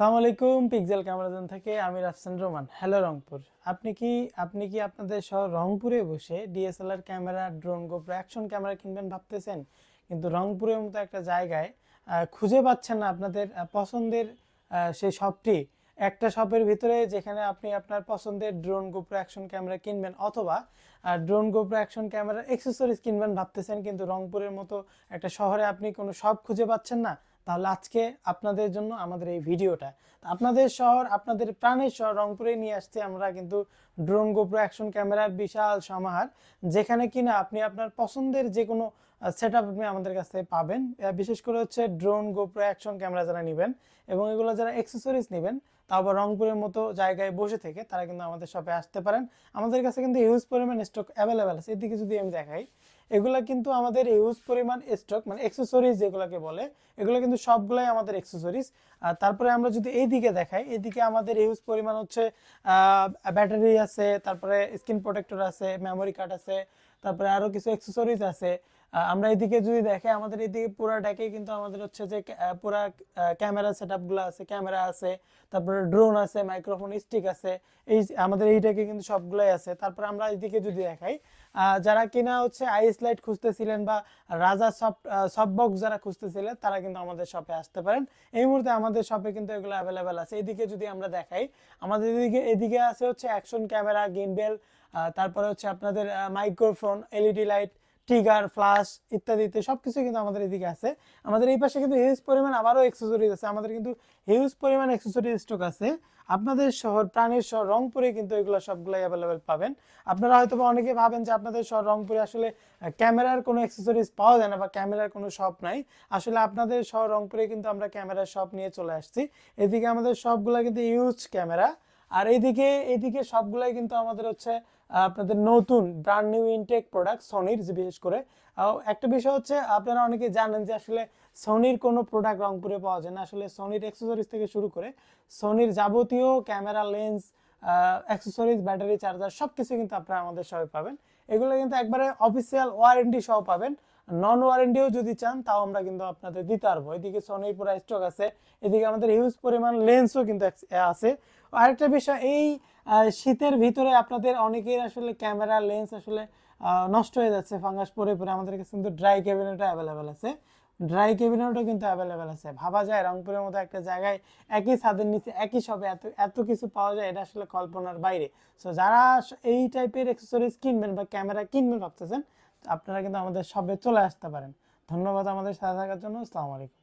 সালাম আলাইকুম পিকজেল ক্যামেরাজন থেকে? আমি রাফসান রোমান হ্যালো রংপুর। আপনি কি আপনি কি আপনাদের শহর রংপুরে বসে DSLR camera drone GoPro action camera কিনবেন ভাবতেছেন? কিন্তু রংপুরের মতো একটা জায়গায় খুঁজে পাচ্ছেন না আপনাদের পছন্দের সেই শপটি একটা শপের ভিতরে যেখানে আপনি আপনার পছন্দের ড্রোন গোপ্রো অ্যাকশন ক্যামেরা কিনবেন অথবা ড্রোন গোপ্রো অ্যাকশন ক্যামেরার এক্সেসরিজ কিনবেন ভাবতেছেন, কিন্তু রংপুরের মতো একটা শহরে আপনি কোনো শপ খুঁজে পাচ্ছেন না? তাহলে আজকে আপনাদের জন্য আমাদের এই ভিডিওটা। আপনাদের শহর, আপনাদের প্রাণের শহর রংপুরে নিয়ে আসছে আমরা কিন্তু ড্রোন গোপ্রো অ্যাকশন ক্যামেরার বিশাল সমাহার, যেখানে কিনা আপনি আপনার পছন্দের যে কোনো সেট আপ আপনি আমাদের কাছ থেকে পাবেন। বিশেষ করে হচ্ছে ড্রোন গোপ্রো অ্যাকশন ক্যামেরা যারা নেবেন এবং এগুলো যারা অ্যাক্সেসরিজ নেবেন তাও আবার রংপুরের মতো জায়গায় বসে থেকে তারা কিন্তু আমাদের শপে আসতে পারেন। আমাদের কাছে কিন্তু হিউজ পরিমাণ স্টক অ্যাভেলেবেল আছে। এদিকে যদি আমি দেখাই এগুলা কিন্তু আমাদের ইউজ পরিমাণ স্টক মানে এক্সেসরিজ যেগুলোকে বলে, এগুলো কিন্তু সবগুলাই আমাদের এক্সেসরিজ আর তারপরে আমরা যদি এই দিকে দেখাই এদিকে আমাদের ইউজ পরিমাণ হচ্ছে ব্যাটারি আছে, তারপরে স্ক্রিন প্রোটেক্টর আছে মেমোরি কার্ড আছে, তারপরে আরও কিছু এক্সেসরিজ আছে। আমরা এদিকে যদি দেখে, আমাদের এদিকে পুরাটাকে কিন্তু আমাদের হচ্ছে যে পুরা ক্যামেরা সেটগুলো আছে ক্যামেরা আছে, তারপরে ড্রোন আছে মাইক্রোফোন স্টিক আছে, এই আমাদের এইটাকে কিন্তু সবগুলাই আছে। তারপরে আমরা এদিকে যদি দেখাই যারা কিনা হচ্ছে আইস লাইট খুঁজতেছিলেন বা রাজা সফট সফট বক্স যারা খুঁজতেছিলেন, তারা কিন্তু আমাদের শপে আসতে পারেন। এই মুহূর্তে আমাদের শপে কিন্তু এগুলো অ্যাভেলেবেল আছে। এদিকে যদি আমরা দেখাই, আমাদের এদিকে এদিকে আছে হচ্ছে অ্যাকশন ক্যামেরা গিম্বেল তারপরে হচ্ছে আপনাদের microphone LED light trigger flash ইত্যাদিতে সবকিছু কিন্তু আমাদের এদিকে আছে। আমাদের এই পাশে কিন্তু হিউজ পরিমাণ আবারও এক্সেসরিজ আছে। আমাদের কিন্তু হিউজ পরিমাণ এক্সেসরিজ স্টক আছে। আপনাদের শহর, প্রাণের শহর, রংপুরে কিন্তু এগুলো সবগুলাই অ্যাভেলেবেল পাবেন। আপনারা হয়তো অনেকে ভাবেন যে আপনাদের শহর রংপুরে আসলে ক্যামেরার কোনো এক্সেসরিজ পাওয়া যায় না বা ক্যামেরার কোনো শপ নাই। আসলে আপনাদের শহর রংপুরে কিন্তু আমরা ক্যামেরার শপ নিয়ে চলে আসছি। এদিকে আমাদের সবগুলো কিন্তু ইউজ ক্যামেরা আর এইদিকে এইদিকে সবগুলাই কিন্তু আমাদের হচ্ছে আপনাদের নতুন ব্র্যান্ড নিউ ইনটেক প্রোডাক্ট সনির বিশেষ করে। একটা বিষয় হচ্ছে, আপনারা অনেকে জানেন যে আসলে সনির কোনো প্রোডাক্ট রংপুরে পাওয়া যায় না। আসলে সনির অ্যাক্সেসরিজ থেকে শুরু করে সনির যাবতীয় camera lens accessories battery charger সব কিছু কিন্তু আপনারা আমাদের সবাই পাবেন। এগুলো কিন্তু একবারে অফিসিয়াল ওয়ারেন্টি সহ পাবেন। নন ওয়ারেন্টিও যদি চান, তাও আমরা কিন্তু আপনাদের দিতে পারব। এদিকে সনির পুরো স্টক আছে, এদিকে আমাদের হিউজ পরিমাণ লেন্সও কিন্তু আছে। আরেকটা বিষয়, এই শীতের ভিতরে আপনাদের অনেকের আসলে ক্যামেরা লেন্স আসলে নষ্ট হয়ে যাচ্ছে ফাঙ্গাস পরে পরে। আমাদের কাছে কিন্তু ড্রাই ক্যাবিনেটও অ্যাভেলেবেল আছে। ড্রাই ক্যাবিনেটও কিন্তু অ্যাভেলেবেল আছে। ভাবা যায়, রংপুরের মতো একটা জায়গায় একই ছাদের নিচে, একই সবে এত এত কিছু পাওয়া যায়, এটা আসলে কল্পনার বাইরে। সো যারা এই টাইপের অ্যাক্সেসরিজ কিনবেন বা ক্যামেরা কিনবেন ভাবতেছেন আপনারা কিন্তু আমাদের সবে চলে আসতে পারেন। ধন্যবাদ আমাদের সাথে থাকার জন্য। আসসালামু আলাইকুম।